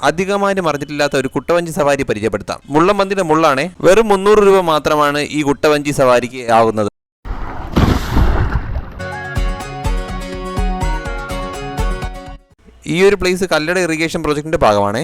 അധികമാരും മറിഞ്ഞിട്ടില്ലാത്ത ഒരു കുട്ടവഞ്ചി സവാരി പരിചയപ്പെടുത്താം. മുള്ളമ്പന്തിന്റെ മുള്ളാണേ വെറും മുന്നൂറ് രൂപ മാത്രമാണ് ഈ കുട്ടവഞ്ചി സവാരിക്ക് ആവുന്നത്. ഈ ഒരു പ്ലേസ് കല്ലട ഇറിഗേഷൻ പ്രോജക്ടിന്റെ ഭാഗമാണ്.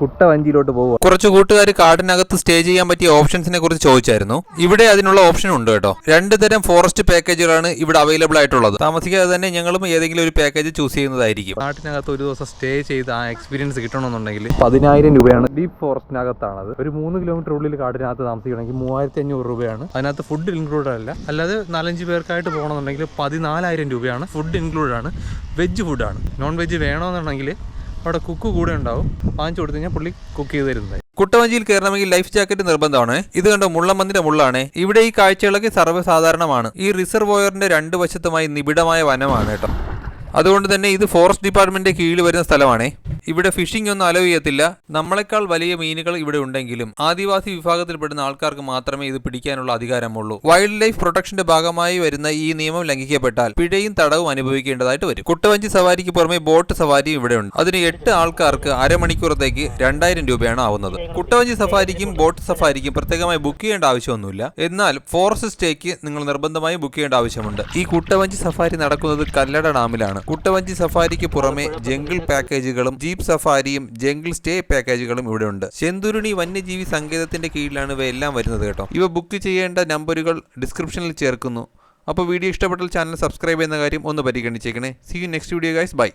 കുട്ടവഞ്ചിയിലോട്ട് പോകുക കുറച്ച് കൂട്ടുകാർ കാടിനകത്ത് സ്റ്റേ ചെയ്യാൻ പറ്റിയ ഓപ്ഷൻസിനെ കുറിച്ച് ചോദിച്ചായിരുന്നു. ഇവിടെ അതിനുള്ള ഓപ്ഷൻ ഉണ്ട് കേട്ടോ. രണ്ട് തരം ഫോറസ്റ്റ് പാക്കേജുകളാണ് ഇവിടെ അവൈലബിൾ ആയിട്ടുള്ളത്. താമസിക്കാതെ തന്നെ ഞങ്ങളും ഏതെങ്കിലും ഒരു പാക്കേജ് ചൂസ് ചെയ്യുന്നതായിരിക്കും. കാട്ടിനകത്ത് ഒരു ദിവസം സ്റ്റേ ചെയ്ത് ആ എക്സ്പീരിയൻസ് കിട്ടണമെന്നുണ്ടെങ്കിൽ പതിനായിരം രൂപയാണ് ഡീപ് ഫോറസ്റ്റിനകത്താണത് ഒരു മൂന്ന് കിലോമീറ്റർ ഉള്ളിൽ കാടിനകത്ത് താമസിക്കണമെങ്കിൽ മൂവായിരത്തി അഞ്ഞൂറ് രൂപയാണ്. അതിനകത്ത് ഫുഡ് ഇൻക്ലൂഡഡ് അല്ല. അല്ലാതെ നാലഞ്ച് പേർക്കായിട്ട് പോകണമെന്നുണ്ടെങ്കിൽ പതിനാലായിരം രൂപയാണ് ഫുഡ് ഇൻക്ലൂഡ് ആണ്. വെജ് ഫുഡാണ് നോൺ വെജ് വേണമെന്നുണ്ടെങ്കിൽ അവിടെ കുക്ക് കൂടെ ഉണ്ടാവും. വാങ്ങിച്ചു കൊടുത്തു കഴിഞ്ഞാൽ പുള്ളി കുക്ക് ചെയ്ത് തരുന്നത് കുട്ടവഞ്ചിയിൽ കയറണമെങ്കിൽ ലൈഫ് ജാക്കറ്റ് നിർബന്ധമാണ്. ഇത് കണ്ടോ മുള്ളമ്മന്തിന്റെ മുള്ളാണ്. ഇവിടെ ഈ കാഴ്ചകളൊക്കെ സർവസാധാരണമാണ്. ഈ റിസർവോയറിന്റെ രണ്ട് വശത്തുമായി നിബിഡമായ വനമാണ് കേട്ടോ. അതുകൊണ്ട് തന്നെ ഇത് ഫോറസ്റ്റ് ഡിപ്പാർട്ട്മെന്റിന്റെ കീഴിൽ വരുന്ന സ്ഥലമാണേ. ഇവിടെ ഫിഷിംഗ് ഒന്നും അലോ ചെയ്യത്തില്ല. നമ്മളെക്കാൾ വലിയ മീനുകൾ ഇവിടെ ഉണ്ടെങ്കിലും ആദിവാസി വിഭാഗത്തിൽപ്പെടുന്ന ആൾക്കാർക്ക് മാത്രമേ ഇത് പിടിക്കാനുള്ള അധികാരമുള്ളൂ. വൈൽഡ് ലൈഫ് പ്രൊട്ടക്ഷന്റെ ഭാഗമായി വരുന്ന ഈ നിയമം ലംഘിക്കപ്പെട്ടാൽ പിഴയും തടവും അനുഭവിക്കേണ്ടതായിട്ട് വരും. കുട്ടവഞ്ചി സവാരിക്ക് പുറമെ ബോട്ട് സവാരിയും ഇവിടെ ഉണ്ട്. അതിന് എട്ട് ആൾക്കാർക്ക് അരമണിക്കൂറത്തേക്ക് രണ്ടായിരം രൂപയാണ് ആവുന്നത്. കുട്ടവഞ്ചി സഫാരിക്കും ബോട്ട് സഫാരിക്കും പ്രത്യേകമായി ബുക്ക് ചെയ്യേണ്ട ആവശ്യമൊന്നുമില്ല. എന്നാൽ ഫോറസ്റ്റ് സ്റ്റേക്ക് നിങ്ങൾ നിർബന്ധമായും ബുക്ക് ചെയ്യേണ്ട ആവശ്യമുണ്ട്. ഈ കുട്ടവഞ്ചി സഫാരി നടക്കുന്നത് കല്ലട ഡാമിലാണ്. കുട്ടവഞ്ചി സഫാരിക്ക് പുറമെ ജംഗിൾ പാക്കേജുകളും ജീപ്പ് സഫാരിയും ജംഗിൾ സ്റ്റേ പാക്കേജുകളും ഇവിടെ ഉണ്ട്. ചെന്തുരുണി വന്യജീവി സങ്കേതത്തിന്റെ കീഴിലാണ് ഇവയെല്ലാം വരുന്നത് കേട്ടോ. ഇവ ബുക്ക് ചെയ്യേണ്ട നമ്പറുകൾ ഡിസ്ക്രിപ്ഷനിൽ ചേർക്കുന്നു. അപ്പോൾ വീഡിയോ ഇഷ്ടപ്പെട്ടാൽ ചാനൽ സബ്സ്ക്രൈബ് ചെയ്യുന്ന കാര്യം ഒന്ന് പരിഗണിച്ചേക്കണേ. See you next video guys bye